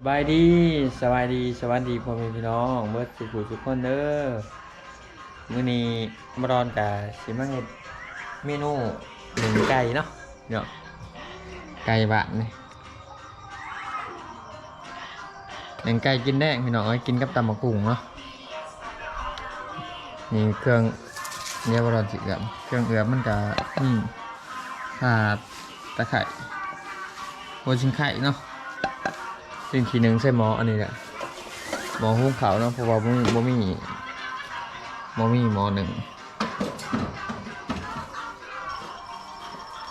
สบายดีสบายดีสวัสดีพ่อแม่พี่น้องเบิร์ดสุขุทุกคนเด้อมื้อนี้มารอนกับสิมาเฮ็ดเมนูหนึ่งไก่เนาะเนาะไก่บะนี่หนึ่งไก่กินแดงพี่น้องเอ้ยกินกับตำมะกุ้งเนาะนี่เครื่องเนี่ยมารอนสิเอือมเครื่องเอือมมันก็นี่ข่าตะไคร้หัวชิงไข่เนาะ สิ่งทีหนึ่งใช่หมออันนี้แหละหมอหุ้งเขาวเนาะเพราะว่าบ่มีบ่มีบ่มีหมอหนึ่ง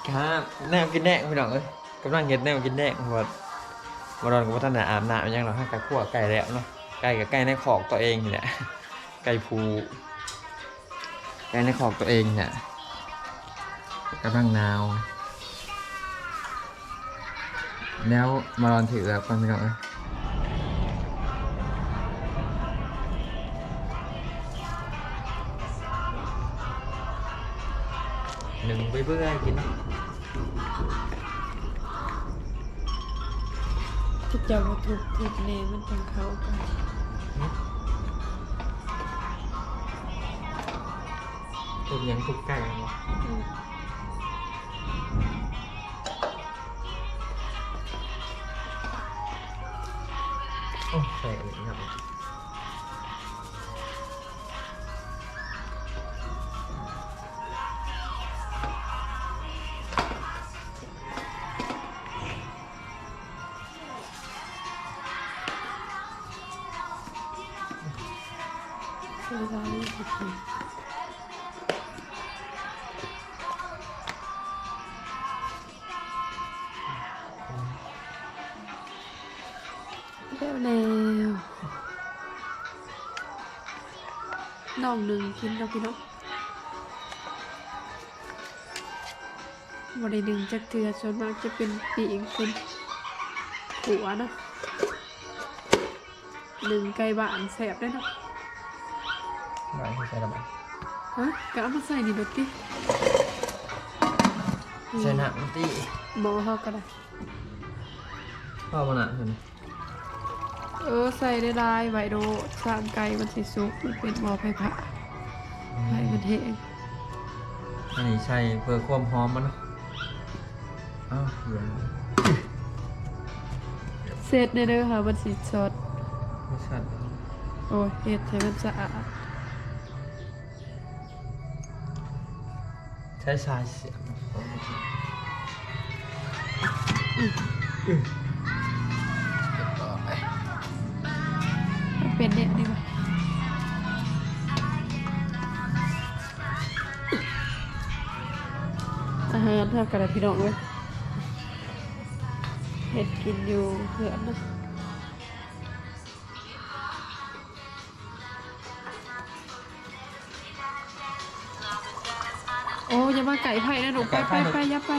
ครับแนวกินแดงพี่น้องเอ้ยกำลังเห็ดแนวกินแดงเพราะว่าบรอนกับว่าท่านน่ะอาบน้ำยังเราให้ไก่ขั่วไก่แล้วเนาะไก่กับไก่ในขอกตัวเองนี่แหละไก่ภูไก่ในขอกตัวเองเนี่ยกำลังนาว แล้วมารอนถือแบบกันพี่น้องเอ้ยหนึ่งไปเบื่อกินทุกอย่างวัตถุทุกเนมันจังเข้ากันทุกยังทุกไก่เนาะอื มโอ้ใส่อะไเนาะเวลานี้ก็คือแล้วแล้วน้องหนึ่งกินแล้วพี่น้องวันใดหนึ่งจะเกลือส่วนมากจะเป็นปีกเป็นหัวเนาะหนึ่งไก่บ้านแสบได้เนาะหวานที่ใส่ระบายฮะก็เอามาใส่นี่เบิดติใส่หนักมันตีหมอเฮาก็ได้พ่อมันอะเห็น เออใส่ได้หลายไวโดสามไก่มันสิสุกมันเป็นหมอไผ่ผะไผ่มันแห้งอันนี้ใช่เพื่อความหอมมันเนาะอ้าวเดี๋ยวเสร็จเด้อเด้อค่ะมันสิสดไม่ชัดโอ้ยเฮ็ดให้มันสะอาดใช้ชายเสียง เป็นเนี่ยดีกว่าอาหารเท่ากันพี่น้องเว้ยเฮ็ดกินอยู่เหือนนะโอ้อย่ามาไก่ไผ่นะหนูไปไปไปอย่าไป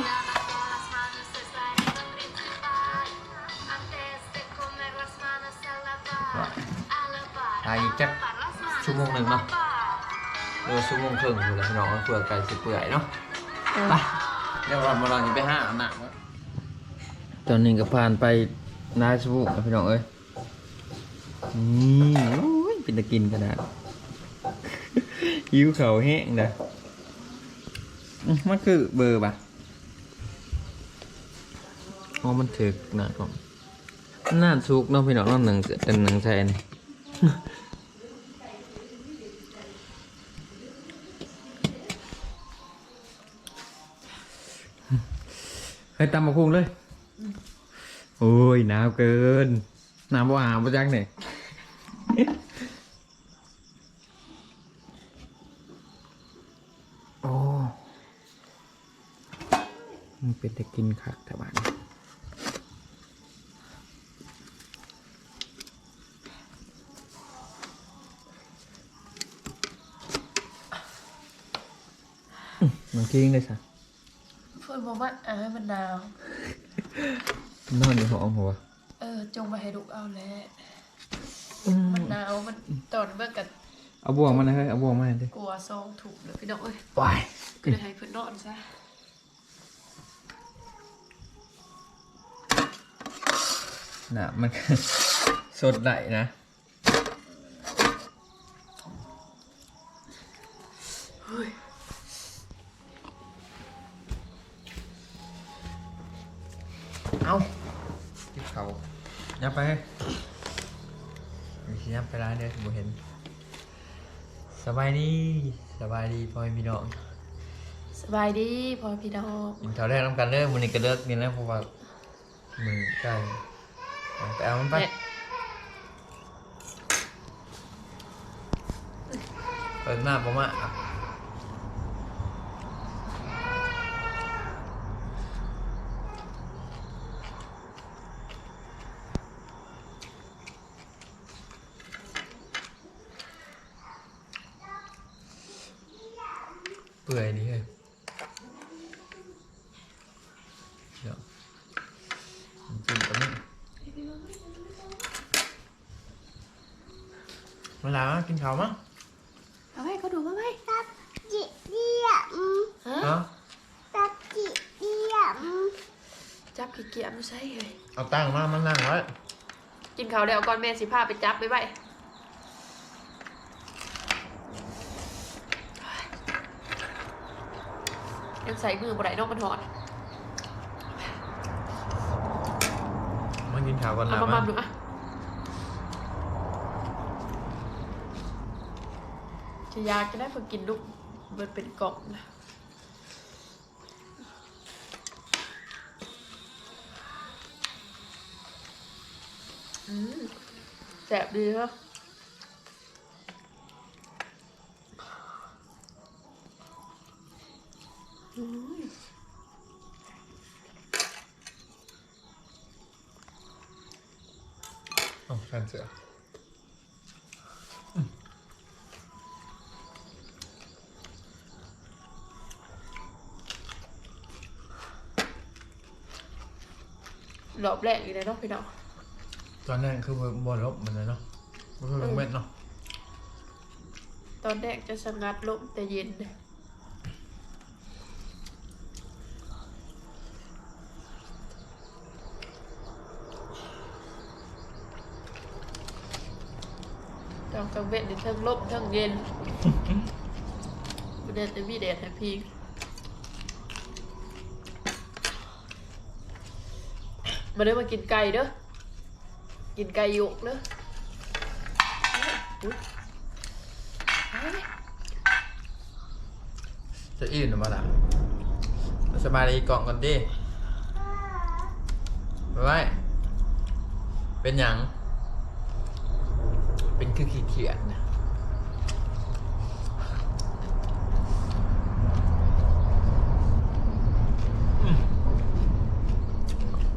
อีกจักชั่วโมงหนึ่งเนาะเออชั่วโมงครึ่งอยู่แล้วพี่น้องเปลือกไก่สิเปื่อยเนาะเออไปเดี๋ยวเรามาลองไปห้าหนักตอนนี้ก็ผ่านไปนาชั่วโมงแล้วพี่น้องเอ้ยนี่โอ้ยเป็นตะกินขนาดหิวเขาวแห้งนะอื้อมันคือเบอร์ปะอ๋อมันถึกหนาผมน่าสุกเนาะพี่น้องเน้องหนึ่งเป็นหนึ่งแทน ให้ตำมาพุงเลย โอ้ยหนาวเกินหนาวบ่หาบ่จังเนี่ยโอ้มันเป็นแต่กินคักแต่บ้านอื้อมันกิ้งเลยสะ เพื่อนบอกว่าอ่าให้มันหนาว นอนอยู่ห้องหัวเออ จงไปให้ลูกเอาแหล้วมันหนาวมันตอนเบิ่งกันเอาบ่วงมาหนะเฮ้ยเอาบ่วงมาดิกลัวซองถูกเลยพี่น้องเอ้ยวายก็เลยให้เพื่อนนอนซะน่ะมัน สดไหลนะ ยับไปมีที่ยับไปร้านเด้อผมเห็น สบายดี สบายดีพ่อแม่พี่น้องสบายดีพ่อพี่น้องกินข้าวแรกน้ำกันเด้อมันนี่ก็เลิกกินแล้วเพราะว่ามือใกล้เอาไปเอามันไปเนี่ยเปิดหน้าผมอะเปื่อยนี่เฮ้ยเดี๋ยวมันจิ้มกับนี่ มาแล้วกินข้าวมั้งเอาไว้เขาดูมาไหมตับจิเดียมฮะเนาะตับจิเดียมจับขี้เกียจไม่ใช่เลยเอาตั้งมามันนั่งไว้กินข้าวเดี๋ยวก่อนแม่สิพาไปจับไปไว้ยังใส่มือบ่ได้เนอกมันหอนมากินข้าวก่อนหเอานามามามาดูอะ จะยากจะได้เพิ่งกินลูกเบิดเป็นกล่องนะอืมแสบดีเหรออืมอ๋อแฟ รอบแรกอีกเลยเนาะพี่น้องตอนนั้นคือบอลลบมันเลยเนาะมันคือลงเม็ดเนาะตอนแรกจะสงัดลมแต่เย็นเลยตอนกลางเว้นนี่ทั้งลมทั้งเย็นประเด็นจะมีแดดให้พี่ มาเด้อมากินไก่เด้อ กินไก่ยกเด้อจะอิ่มหรือมาล่ะมาสบายดีกล่องก่อนดิไปไว้เป็นหยังเป็นคือขี้เกียจนะ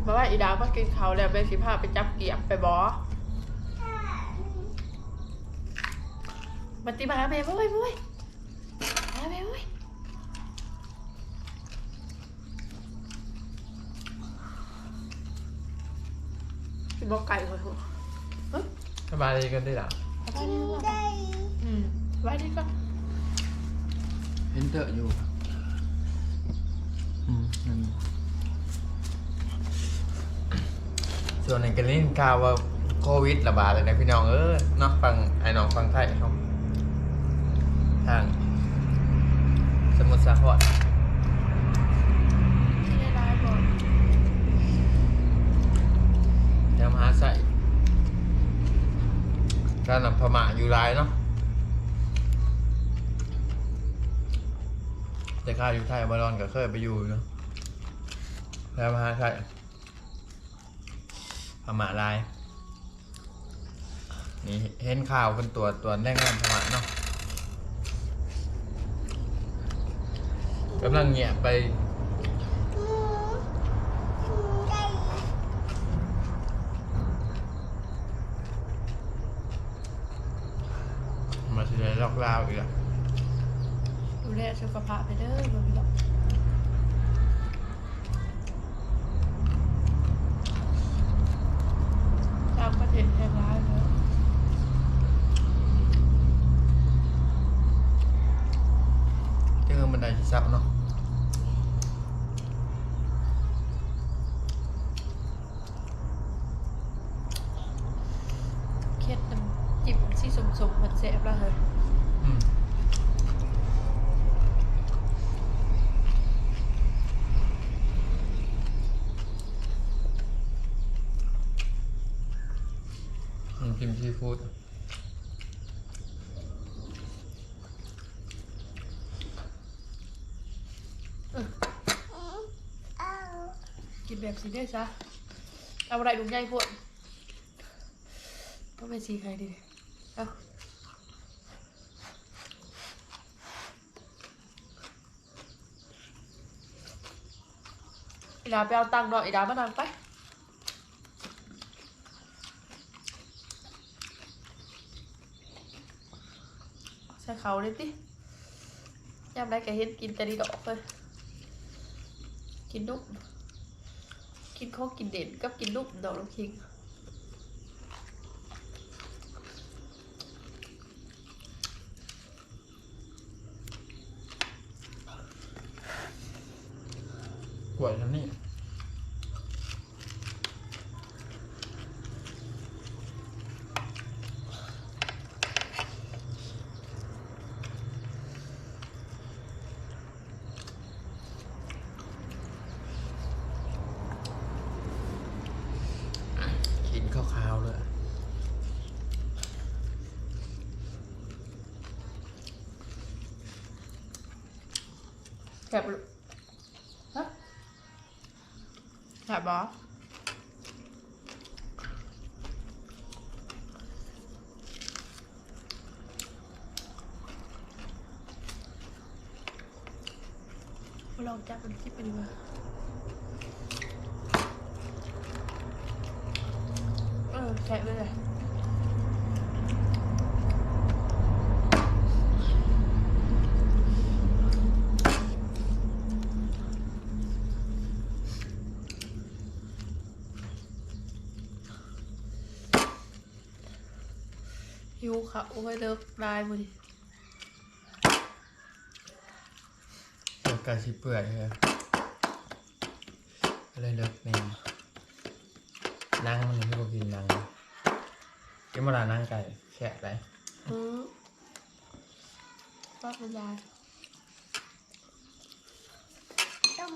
มาว่าอีดาวมากินเขาวแล้วไปสิพาไปจับเกียบไปบอมาตีมาหาแม่บ่อยบ่อยหาแม่บ่อยกินบอกไก่ก่อนหัวเฮ้ยสบายดีกันดิล่ะสบายดีก่อนได้อืมสบายดีก่อนเห็นเตอะอยู่อืมนั่น ส่วนในกันเล่นข่าวว่าโควิดระบาดเลยนะพี่น้องเออนาะฟังไอ้น้องฟังไทยเขาทางสมุทรสาครไม่ได้ร้ายก่อนแถวมหาไสการนำพม่าอยู่หลายเนาะแต่ข้าอยู่ไทยบอลอนก็เคยไปอยู่เนาะแถวมหาไส พม่าลาย นี่เห็นข่าวเป็นตัวตัวแรงงานพม่าเนาะกำลังเงียไปมูไก่มาทีไรลอกลาวอีกอะดูแลสุขภาพไปเด้อบ่มีดอก แซ่บเนาะเค็ดน้ำจิ้มสีสมสมมันแซ่บละเหรออืมนจิ้ซีฟู้ด สีได้ซะเอาอะไรลุงใหญ่พวกก็เป็นสีใครดีเอาอีดาไปเอาตังค์หน่อยอีดามานังไปใส่เขาเลยติยามได้แกเห็นกินแต่ดีดอกเลยกินนุ่ม กินโคกกินเด่นกับกินลูกดอกลูกคิง กล้วยแล้วนี่ กินข้าวๆเลย แส บลูกฮะแสบบอมาลองจับมันคิดไปดีกว่าเออแฉะไปเลย หิวเขาไว้เลิกลายมือดิเดี๋ยวกาสิเปื่อยเลยก็เลยเลิกเมนนั่งมันยังไม่พอกินนั่งกินมาลานั่งไก่แฉะไรอือว่าเป็นยาย ต้ม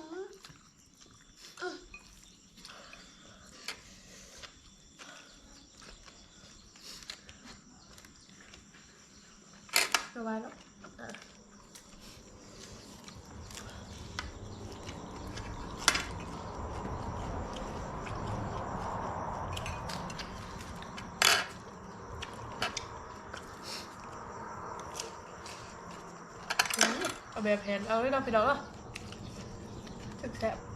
สบายแล้วอะอืมเอา แบบแผนเอาได้นาะพี่น้องเนาะแซ่บๆ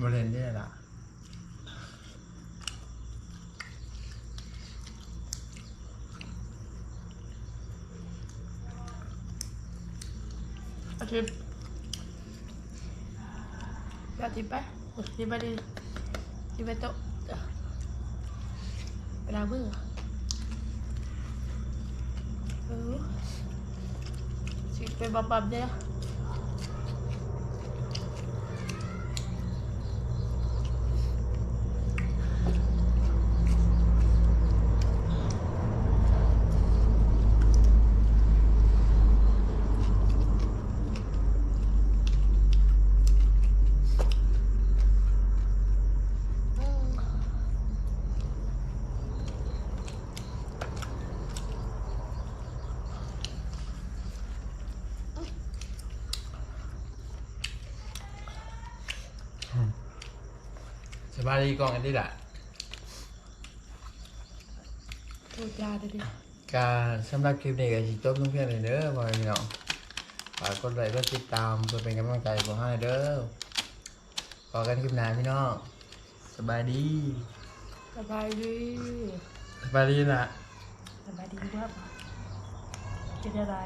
บริเวณนี่แหละ อา ทิตย์อาทิตย์ไปทิตย์ไปดิทิตย์ไปโต๊ะจ้ะไปลางมือเออสิไปบับบับเนี่ยอืม สบายดีกองกันดีละพูดยาเดี๋ยวดิการสำหรับคลิปนี้ก็สิจบลงเพียงเลยเด้อพ่อแม่พี่น้องฝากกดไลค์กดติดตามเพื่อเป็นกำลังใจพวกเราให้เด้อพอกันคลิปหน้าพี่น้องสบายดีสบายดีสบายดีนะสบายดีด้วยปะกินอะไร